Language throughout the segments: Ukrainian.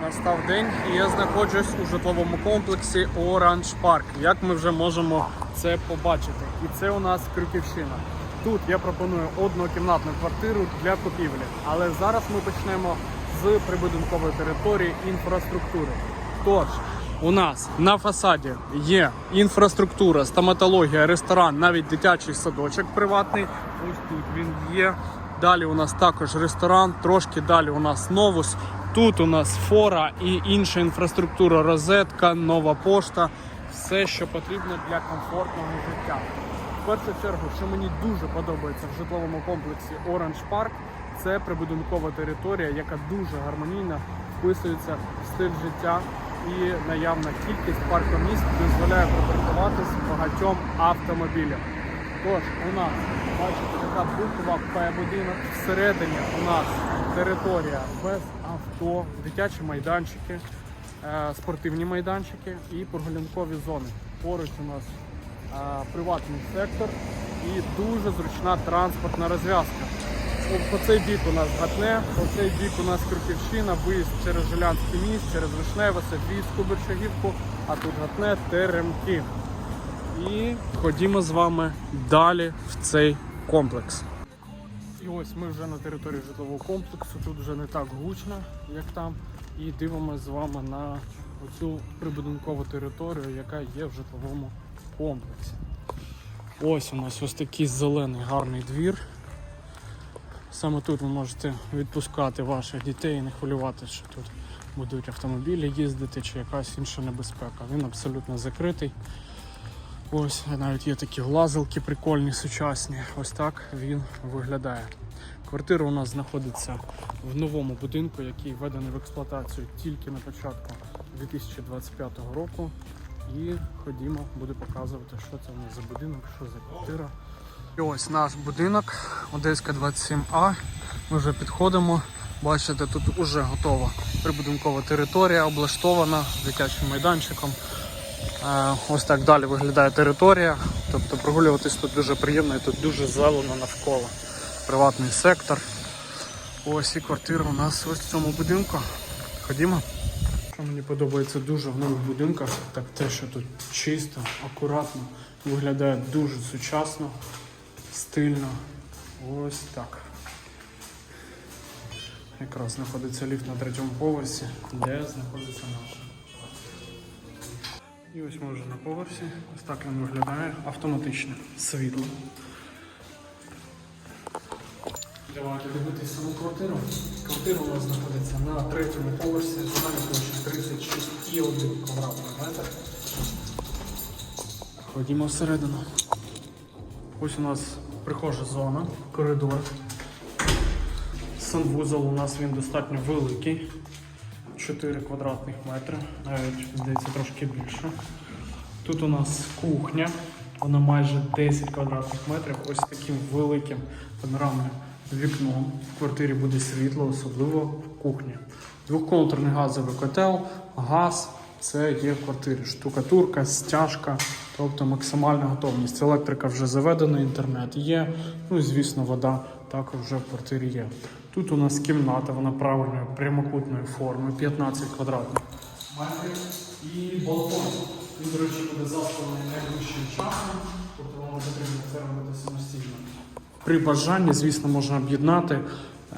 Настав день і я знаходжусь у житловому комплексі Orange Park. Як ми вже можемо це побачити? І це у нас Крюківщина. Тут я пропоную однокімнатну квартиру для купівлі. Але зараз ми почнемо з прибудинкової території інфраструктури. Тож, у нас на фасаді є інфраструктура, стоматологія, ресторан, навіть дитячий садочок приватний. Ось тут він є. Далі у нас також ресторан, трошки далі у нас новус. Тут у нас фора і інша інфраструктура, розетка, нова пошта, все, що потрібно для комфортного життя. В першу чергу, що мені дуже подобається в житловому комплексі Orange Park, це прибудинкова територія, яка дуже гармонійно вписується в стиль житта і наявна кількість паркомісць дозволяє припаркуватись багатьом автомобілям. Тож у нас бачите така буква П будинок. Всередині у нас територія без авто, дитячі майданчики, е, спортивні майданчики і прогулянкові зони. Поруч у нас е, приватний сектор і дуже зручна транспортна розв'язка. По- цей бік у нас Гатне, по цей бік у нас Крюківщина, виїзд через Жилянський міст, через Вишневе, Софійську, Бершагівку, а тут Гатне, Теремки. І ходімо з вами далі в цей комплекс. І ось ми вже на території житлового комплексу. Тут вже не так гучно, як там. І дивимося з вами на оцю прибудинкову територію, яка є в житловому комплексі. Ось у нас ось такий зелений гарний двір. Саме тут ви можете відпускати ваших дітей і не хвилюватися, що тут будуть автомобілі їздити чи якась інша небезпека. Він абсолютно закритий. Ось навіть є такі лазилки прикольні, сучасні. Ось так він виглядає. Квартира у нас знаходиться в новому будинку, який введений в експлуатацію тільки на початку 2025 року. І ходімо, буду показувати, що це у нас за будинок, що за квартира. І ось наш будинок, Одеська 27А. Ми вже підходимо. Бачите, тут вже готова прибудинкова територія, облаштована дитячим майданчиком. Е, Ось так далі виглядає територія. Тобто прогулюватись тут дуже приємно і тут дуже зелено навколо. Приватний сектор. Ось і квартира у нас ось в цьому будинку. Ходімо. Мені подобається дуже в нових будинках, так те, що тут чисто, акуратно, виглядає дуже сучасно, стильно. Ось так. Якраз знаходиться ліфт на третьому поверсі, де знаходиться наш. І ось ми вже на поверсі. Ось так він виглядає. Автоматичне світло. Давайте дивитися саму квартиру. Квартира у нас знаходиться на третьому поверсі, загальна площа 36,1 квадратний метр. Ходімо всередину. Ось у нас прихожа зона, коридор. Санвузол у нас він достатньо великий. 4 квадратних метри, навіть здається трошки більше. Тут у нас кухня, вона майже 10 квадратних метрів, ось таким великим панорамним вікном. В квартирі буде світло, особливо в кухні. Двоконтурний газовий котел, газ це є в квартирі. Штукатурка, стяжка, тобто максимальна готовність. Електрика вже заведена, інтернет є. Ну і звісно, вода також вже в квартирі є. Тут у нас кімната, вона правильної прямокутної форми, 15 квадратних метрів і балкон. Він, до речі, буде заспаний найближчим часом, тобто вам потрібно це робити самостійно. При бажанні, звісно, можна об'єднати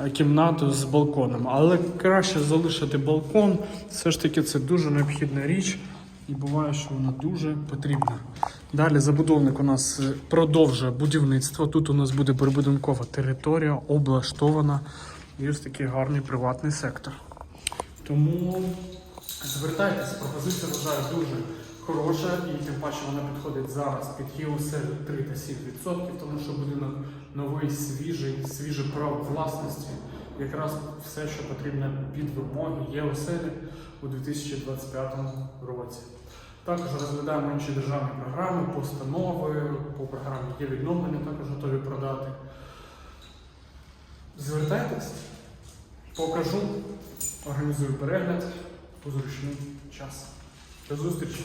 е, кімнату з балконом, але краще залишити балкон. Все ж таки це дуже необхідна річ. І буває, що вона дуже потрібна. Далі забудовник у нас е, продовжує будівництво. Тут у нас буде прибудинкова територія, облаштована і ось такий гарний приватний сектор. Тому звертайтеся, пропозиція вважаю дуже хороша, і тим паче вона підходить зараз під ЄОСЕЛ 3 та 7%, тому що будинок новий, свіжий, свіже право власності. Якраз все, що потрібно під вимоги ЄОСЕЛ у 2025 році. Також розглядаємо інші державні програми, постанови, по програмі є відновлення, також готові продати. Звертайтесь, покажу, організую перегляд у зручний час. До зустрічі!